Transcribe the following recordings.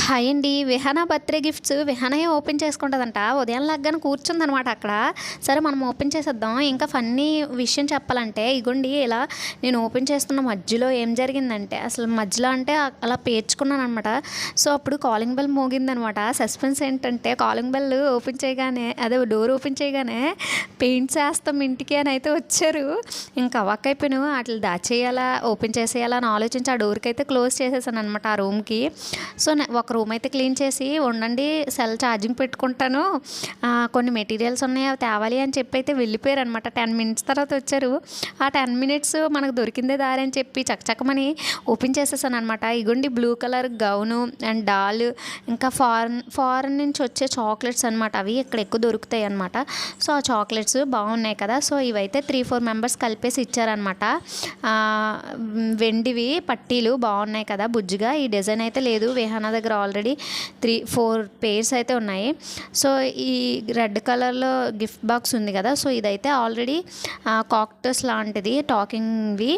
Hi అండి. Vihana birthday gifts విహానే open చేసుకుంటుందంట. ఉదయం లాగానే కూర్చుందనమాట అక్కడ. సరే మనం ఓపెన్ చేసేద్దాం. ఇంకా ఫన్నీ విషయం చెప్పాలంటే ఇగోండి ఇలా నేను ఓపెన్ చేస్తున్న మధ్యలో ఏం జరిగిందంటే అసలు మధ్యలో అంటే అలా పేర్చుకున్నాను అనమాట సో అప్పుడు కాలింగ్ బెల్ మోగిందనమాట. సస్పెన్స్ ఏంటంటే కాలింగ్ బెల్ ఓపెన్ చేయగానే అదే డోర్ ఓపెన్ చేయగానే పెయింట్స్ వేస్తాం ఇంటికి అని అయితే వచ్చారు. ఇంకా అవాక్ అట్లా దాచేయాలా ఓపెన్ చేసేయాలా అని ఆలోచించి ఆ డోర్కి అయితే క్లోజ్ చేసేసాను అనమాట ఆ రూమ్కి. సో ఒక రూమ్ అయితే క్లీన్ చేసి ఉండండి సెల్ ఛార్జింగ్ పెట్టుకుంటాను. కొన్ని మెటీరియల్స్ ఉన్నాయి అవి తేవాలి అని చెప్పి అయితే వెళ్ళిపోయారు అనమాట టెన్ మినిట్స్ తర్వాత వచ్చారు. ఆ టెన్ మినిట్స్ మనకు దొరికిందే దారి అని చెప్పి చకచకమని ఓపెన్ చేసేసాను అనమాట ఇగోండి blue colour gown and doll ఇంకా ఫారెన్ ఫారెన్ నుంచి వచ్చే చాక్లెట్స్ అనమాట అవి ఇక్కడ ఎక్కువ దొరుకుతాయి అనమాట. సో ఆ చాక్లెట్స్ బాగున్నాయి కదా. సో ఇవైతే త్రీ ఫోర్ మెంబర్స్ కలిపేసి ఇచ్చారనమాట. వెండివి పట్టీలు బాగున్నాయి కదా బుజ్జిగా. ఈ డిజైన్ అయితే లేదు. విహాన దగ్గర ఆల్రెడీ త్రీ ఫోర్ పేర్స్ అయితే ఉన్నాయి. సో ఈ రెడ్ కలర్లో గిఫ్ట్ బాక్స్ ఉంది కదా సో ఇదైతే ఆల్రెడీ కాక్టస్ లాంటిది టాకింగ్వి.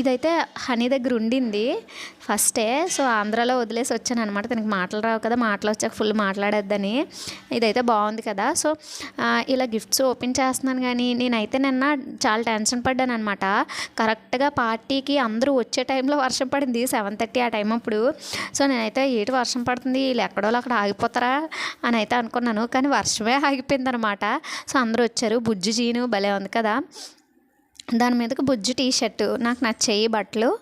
ఇదైతే హనీ దగ్గర ఉండింది. ఫస్టే సో ఆంధ్రాలో వదిలేసి వచ్చాను అనమాట తనకి మాటలు రావు కదా మాటలు వచ్చాక ఫుల్ మాట్లాడేద్దని. ఇదైతే బాగుంది కదా. సో ఇలా గిఫ్ట్స్ ఓపెన్ చేస్తున్నాను కానీ నేనైతే నిన్న చాలా టెన్షన్ పడ్డాను అనమాట కరెక్ట్గా పార్టీకి అందరూ వచ్చే టైంలో వర్షం పడింది సెవెన్ థర్టీ ఆ టైం అప్పుడు. సో నేనైతే ఏటి వర్షం పడుతుంది వీళ్ళు ఎక్కడో అక్కడ ఆగిపోతారా అని అయితే అనుకున్నాను. కానీ వర్షమే ఆగిపోయింది అనమాట సో అందరూ వచ్చారు. బుజ్జి జీను భలే ఉంది కదా. దాని మీదకి బుజ్జి టీ షర్ట్ నాకు నచ్చాయి బట్టలు.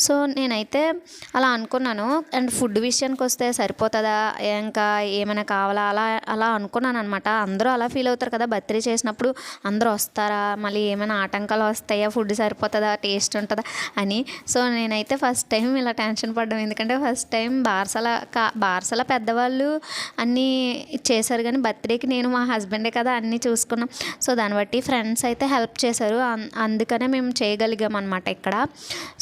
సో నేనైతే అలా అనుకున్నాను. అండ్ ఫుడ్ విషయానికి వస్తే సరిపోతుందా? ఇంకా ఏమైనా కావాలా? అలా అలా అనుకున్నాను అనమాట అందరూ అలా ఫీల్ అవుతారు కదా బర్త్డే చేసినప్పుడు. అందరూ వస్తారా? మళ్ళీ ఏమైనా ఆటంకాలు వస్తాయా? ఫుడ్ సరిపోతుందా? టేస్ట్ ఉంటుందా? అని. సో నేనైతే ఫస్ట్ టైం ఇలా టెన్షన్ పడ్డాం. ఎందుకంటే ఫస్ట్ టైం బార్సల కా బార్సల పెద్దవాళ్ళు అన్నీ చేశారు కానీ బర్త్డేకి నేను మా హస్బెండే కదా అన్నీ చూసుకున్నాం. సో దాన్ని బట్టి ఫ్రెండ్స్ అయితే హెల్ప్ చేశారు. అందుకనే మేము చేయగలిగాం అనమాట ఇక్కడ.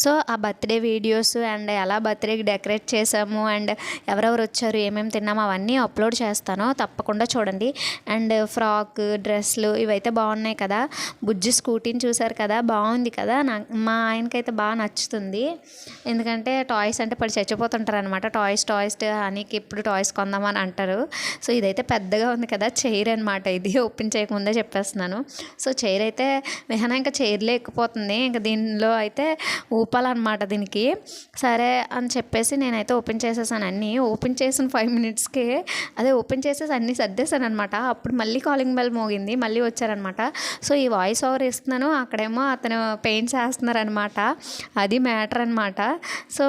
సో ఆ బర్త్డే వీడియోస్ అండ్ ఎలా బర్త్డేకి డెకరేట్ చేసాము అండ్ ఎవరెవరు వచ్చారు ఏమేమి తిన్నాము అవన్నీ అప్లోడ్ చేస్తాను. తప్పకుండా చూడండి. అండ్ ఫ్రాక్ డ్రెస్లు ఇవైతే బాగున్నాయి కదా. బుజ్జి స్కూటీని చూసారు కదా బాగుంది కదా. నా మా ఆయనకైతే బాగా నచ్చుతుంది. ఎందుకంటే టాయ్స్ అంటే పడి చచ్చిపోతుంటారు అనమాట టాయ్స్ టాయ్స్ హనీకి ఎప్పుడు టాయ్స్ కొందామని అంటారు. సో ఇదైతే పెద్దగా ఉంది కదా చైర్ అనమాట ఇది. ఓపెన్ చేయకముందే చెప్పేస్తున్నాను. సో చైర్ అయితే విహన ఇంకా చైర్లో ఎక్కిపోతుంది ఇంకా దీనిలో అయితే ఊపాలన్నమాట దీనికి. సరే అని చెప్పేసి నేనైతే ఓపెన్ చేసేసాను అన్నీ. ఓపెన్ చేసిన ఫైవ్ మినిట్స్కి అదే ఓపెన్ చేసేసి అన్నీ సర్దేశాను అనమాట అప్పుడు మళ్ళీ కాలింగ్ బెల్ మోగింది. మళ్ళీ వచ్చారనమాట సో ఈ వాయిస్ ఓవర్ ఇస్తున్నాను. అక్కడేమో అతను పెయింట్స్ వేస్తున్నారనమాట అది మ్యాటర్ అనమాట సో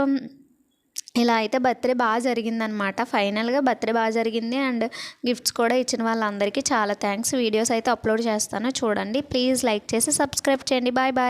ఇలా అయితే బర్త్డే బాగా జరిగిందనమాట. ఫైనల్గా బర్త్డే బాగా జరిగింది. అండ్ గిఫ్ట్స్ కూడా ఇచ్చిన వాళ్ళందరికీ చాలా థ్యాంక్స్ వీడియోస్ అయితే అప్లోడ్ చేస్తాను. చూడండి. ప్లీజ్ లైక్ చేసి సబ్స్క్రైబ్ చేయండి. Bye bye.